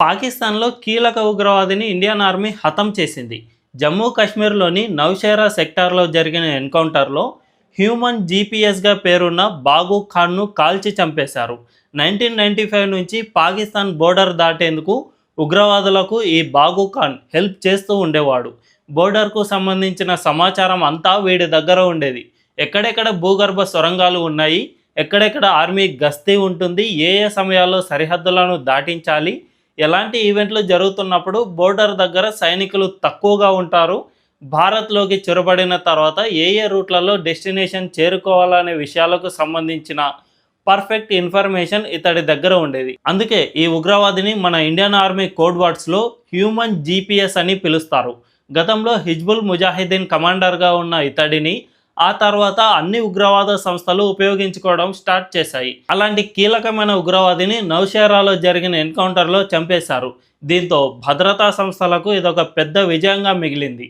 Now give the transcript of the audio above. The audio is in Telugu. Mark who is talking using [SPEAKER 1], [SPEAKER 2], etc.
[SPEAKER 1] పాకిస్తాన్లో కీలక ఉగ్రవాదిని ఇండియన్ ఆర్మీ హతం చేసింది. జమ్మూ కాశ్మీర్లోని నౌషేరా సెక్టార్లో జరిగిన ఎన్కౌంటర్లో హ్యూమన్ జీపీఎస్గా పేరున్న బాగు ఖాన్ను కాల్చి చంపేశారు. నైన్టీన్ నైన్టీ ఫైవ్ నుంచి పాకిస్తాన్ బోర్డర్ దాటేందుకు ఉగ్రవాదులకు ఈ బాగు ఖాన్ హెల్ప్ చేస్తూ ఉండేవాడు. బోర్డర్కు సంబంధించిన సమాచారం అంతా వీడి దగ్గర ఉండేది. ఎక్కడెక్కడ భూగర్భ సొరంగాలు ఉన్నాయి ఎక్కడెక్కడ ఆర్మీ గస్తీ ఉంటుంది ఏ ఏ సమయాల్లో సరిహద్దులను దాటించాలి ఎలాంటి ఈవెంట్లు జరుగుతున్నప్పుడు బోర్డర్ దగ్గర సైనికులు తక్కువగా ఉంటారు? భారత్లోకి చొరబడిన తర్వాత ఏ ఏ రూట్లలో డెస్టినేషన్ చేరుకోవాలనే విషయాలకు సంబంధించిన పర్ఫెక్ట్ ఇన్ఫర్మేషన్ ఇతడి దగ్గర ఉండేది. అందుకే ఈ ఉగ్రవాదిని మన ఇండియన్ ఆర్మీ కోడ్ వర్డ్స్లో హ్యూమన్ జీపీఎస్ అని పిలుస్తారు. గతంలో హిజ్బుల్ ముజాహిద్దీన్ కమాండర్గా ఉన్న ఇతడిని ఆ తర్వాత అన్ని ఉగ్రవాద సంస్థలు ఉపయోగించుకోవడం స్టార్ట్ చేశాయి. అలాంటి కీలకమైన ఉగ్రవాదిని నౌషేరాలో జరిగిన ఎన్కౌంటర్లో చంపేశారు. దీంతో భద్రతా సంస్థలకు ఇదొక పెద్ద విజయంగా మిగిలింది.